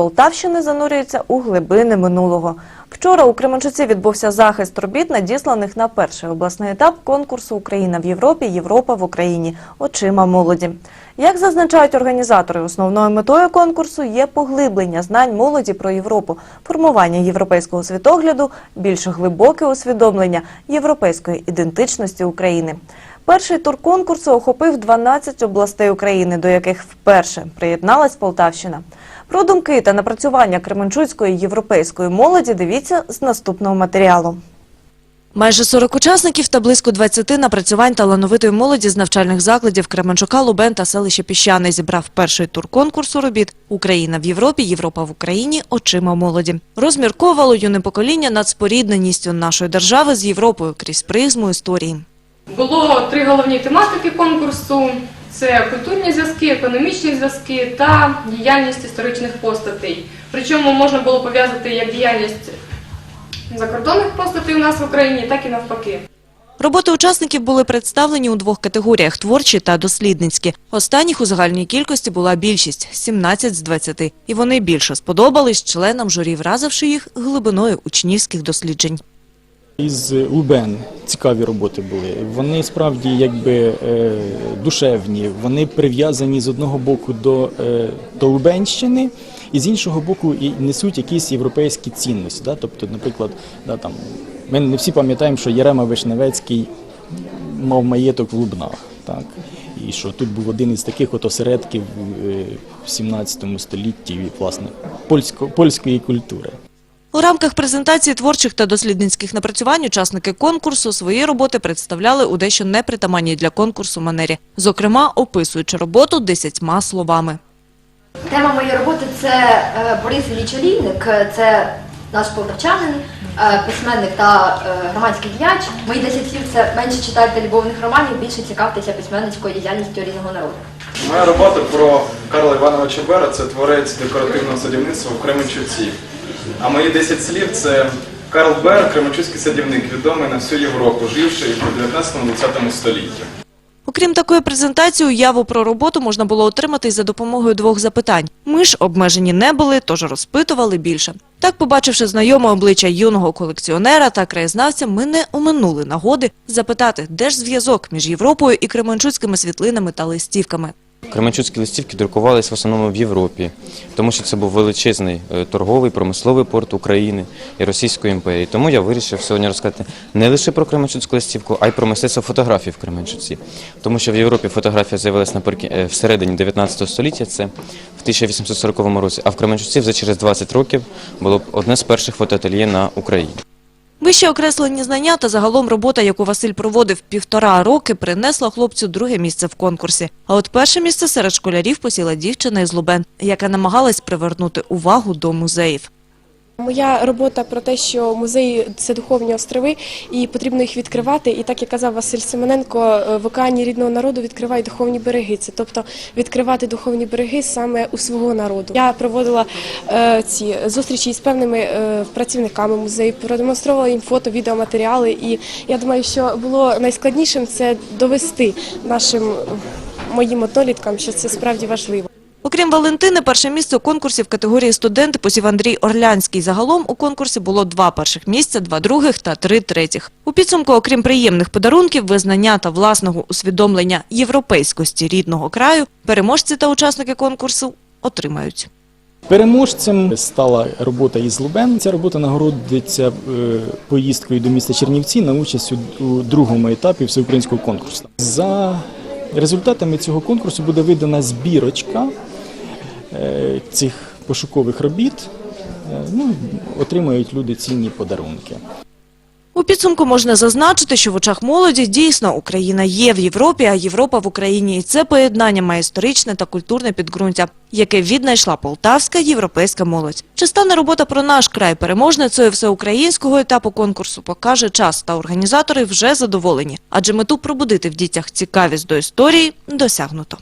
Полтавщини занурюється у глибини минулого. Вчора у Кременчуці відбувся захист робіт, надісланих на перший обласний етап конкурсу Україна в Європі, Європа в Україні очима молоді. Як зазначають організатори, основною метою конкурсу є поглиблення знань молоді про Європу, формування європейського світогляду, більш глибоке усвідомлення європейської ідентичності України. Перший тур конкурсу охопив 12 областей України, до яких вперше приєдналась Полтавщина. Про думки та напрацювання Кременчуцької європейської молоді дивіться з наступного матеріалу. Майже 40 учасників та близько 20 напрацювань талановитої молоді з навчальних закладів Кременчука, Лубен та селище Піщани зібрав перший тур конкурсу робіт «Україна в Європі, Європа в Україні. Очима молоді». Розмірковувало юне покоління над спорідненістю нашої держави з Європою крізь призму історії. Було три головні тематики конкурсу: це культурні зв'язки, економічні зв'язки та діяльність історичних постатей. Причому можна було пов'язати як діяльність закордонних постатей у нас в Україні, так і навпаки. Роботи учасників були представлені у двох категоріях – творчі та дослідницькі. Останніх у загальній кількості була більшість – 17 з 20. І вони більше сподобались членам журі, вразивши їх глибиною учнівських досліджень. Із Лубен цікаві роботи були. Вони справді якби е, душевні, вони прив'язані з одного боку до, е, до Лубенщини, і з іншого боку і несуть якісь європейські цінності. Да? Тобто, наприклад, да, там, ми не всі пам'ятаємо, що Єрема Вишневецький мав маєток в Лубнах. Так? І що тут був один із таких от осередків е, в 17 столітті власне, польсько, польської культури. У рамках презентації творчих та дослідницьких напрацювань учасники конкурсу свої роботи представляли у дещо непритаманній для конкурсу манері, зокрема описуючи роботу десятьма словами. Тема моєї роботи це е, Борис Ілліч Олійник, це наш полтавчанин, е, письменник та е, громадський діяч. Мої 10 слів це менше читайте любовних романів, більше цікавтеся письменницькою діяльністю рідного народу. Моя робота про Карла Івановича Бера це творець декоративного садівництва в Кременчуці. А мої 10 слів це Карл Бер, кременчуцький садівник, відомий на всю Європу, живший у 19-20 столітті. Окрім такої презентації, уяву про роботу можна було отримати й за допомогою двох запитань. Ми ж обмежені не були, тож розпитували більше. Так, побачивши знайоме обличчя юного колекціонера та краєзнавця, ми не оминули нагоди запитати, де ж зв'язок між Європою і кременчуцькими світлинами та листівками. Кременчуцькі листівки друкувалися в основному в Європі, тому що це був величезний е, торговий промисловий порт України і Російської імперії. Тому я вирішив сьогодні розказати не лише про Кременчуцьку листівку, а й про мистецтво фотографії в Кременчуці. Тому що в Європі фотографія з'явилася е, всередині 19 століття, це в 1840 році, а в Кременчуці вже через 20 років було одне з перших фотоательє на Україні. Вище окреслені знання та загалом робота, яку Василь проводив півтора роки, принесла хлопцю друге місце в конкурсі. А от перше місце серед школярів посіла дівчина із Лубен, яка намагалась привернути увагу до музеїв. Моя робота про те, що музеї це духовні острови, і потрібно їх відкривати. І так як казав Василь Семененко, е, в океані рідного народу відкривають духовні береги. Це тобто відкривати духовні береги саме у свого народу. Я проводила е, ці зустрічі з певними е, працівниками музею, продемонструвала їм фото, відеоматеріали. І я думаю, що було найскладнішим це довести нашим моїм одноліткам, що це справді важливо. Окрім Валентини, перше місце у конкурсі в категорії студенти посів Андрій Орлянський. Загалом у конкурсі було два перших місця, два других та три третіх. У підсумку, окрім приємних подарунків, визнання та власного усвідомлення європейськості рідного краю, переможці та учасники конкурсу отримають. Переможцем стала робота із Лубен. Ця робота нагородиться е, поїздкою до міста Чернівці на участь у, другому етапі всеукраїнського конкурсу. За результатами цього конкурсу буде видана збірочка цих пошукових робіт. Е, Ну, отримають люди цінні подарунки. У підсумку можна зазначити, що в очах молоді дійсно Україна є в Європі, а Європа в Україні. І це поєднання має історичне та культурне підґрунтя, яке віднайшла полтавська європейська молодь. Чи стане робота про наш край переможницею всеукраїнського етапу конкурсу, покаже час, та організатори вже задоволені, адже мету пробудити в дітях цікавість до історії досягнуто.